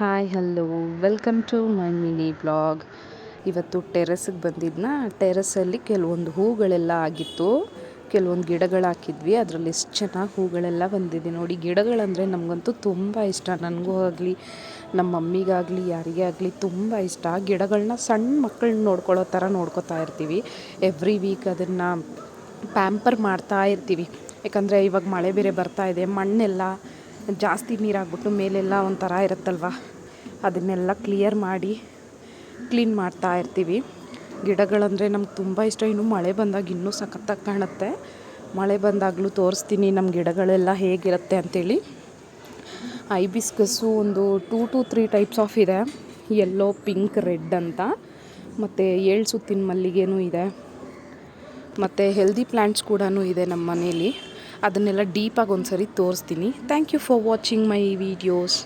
Hi hello welcome to my mini blog ಇವತ್ತು ಟೆರೆಸ್ಗೆ ಬಂದಿದ್ನ. ಟೆರೆಸಲ್ಲಿ ಕೆಲವೊಂದು ಹೂಗಳೆಲ್ಲ ಆಗಿತ್ತು. ಕೆಲವೊಂದು ಗಿಡಗಳು ಹಾಕಿದ್ವಿ. ಅದರಲ್ಲಿ ಎಷ್ಟು ಚೆನ್ನಾಗಿ ಹೂಗಳೆಲ್ಲ ಬಂದಿದೆ ನೋಡಿ. ಗಿಡಗಳಂದರೆ ನಮಗಂತೂ ತುಂಬ ಇಷ್ಟ. ನನಗೂ ಆಗಲಿ ನಮ್ಮ ಮಮ್ಮಿಗಾಗಲಿ, ಯಾರಿಗೇ ಆಗಲಿ ತುಂಬ ಇಷ್ಟ. ಗಿಡಗಳನ್ನ ಸಣ್ಣ ಮಕ್ಕಳನ್ನ ನೋಡ್ಕೊಳ್ಳೋ ಥರ ನೋಡ್ಕೊತಾ ಇರ್ತೀವಿ. ಎವ್ರಿ ವೀಕ್ ಅದನ್ನು ಪ್ಯಾಂಪರ್ ಮಾಡ್ತಾ ಇರ್ತೀವಿ. ಯಾಕಂದರೆ ಇವಾಗ ಮಳೆ ಬೇರೆ ಬರ್ತಾ ಇದೆ. ಮಣ್ಣೆಲ್ಲ ಜಾಸ್ತಿ ನೀರಾಗ್ಬಿಟ್ಟು ಮೇಲೆಲ್ಲ ಒಂಥರ ಇರುತ್ತಲ್ವ? ಅದನ್ನೆಲ್ಲ ಕ್ಲಿಯರ್ ಮಾಡಿ ಕ್ಲೀನ್ ಮಾಡ್ತಾ ಇರ್ತೀವಿ. ಗಿಡಗಳಂದರೆ ನಮ್ಗೆ ತುಂಬ ಇಷ್ಟ. ಇನ್ನು ಮಳೆ ಬಂದಾಗ ಇನ್ನೂ ಸಖತ್ತಾಗಿ ಕಾಣುತ್ತೆ. ಮಳೆ ಬಂದಾಗಲೂ ತೋರಿಸ್ತೀನಿ ನಮ್ಮ ಗಿಡಗಳೆಲ್ಲ ಹೇಗಿರುತ್ತೆ ಅಂಥೇಳಿ ಐಬಿಸ್ಕಸ್ಸು ಒಂದು two to three types of ಇದೆ. ಯೆಲ್ಲೋ ಪಿಂಕ್ ರೆಡ್ ಅಂತ. ಮತ್ತು ಏಳು ಸುತ್ತಿನ ಮಲ್ಲಿಗೆನೂ ಇದೆ. ಮತ್ತು ಹೆಲ್ದಿ ಪ್ಲ್ಯಾಂಟ್ಸ್ ಕೂಡ ಇದೆ ನಮ್ಮ ಮನೇಲಿ. ಅದನ್ನೆಲ್ಲ ಡೀಪಾಗಿ ಒಂದು ಸರಿ ತೋರಿಸ್ತೀನಿ. Thank you for watching my videos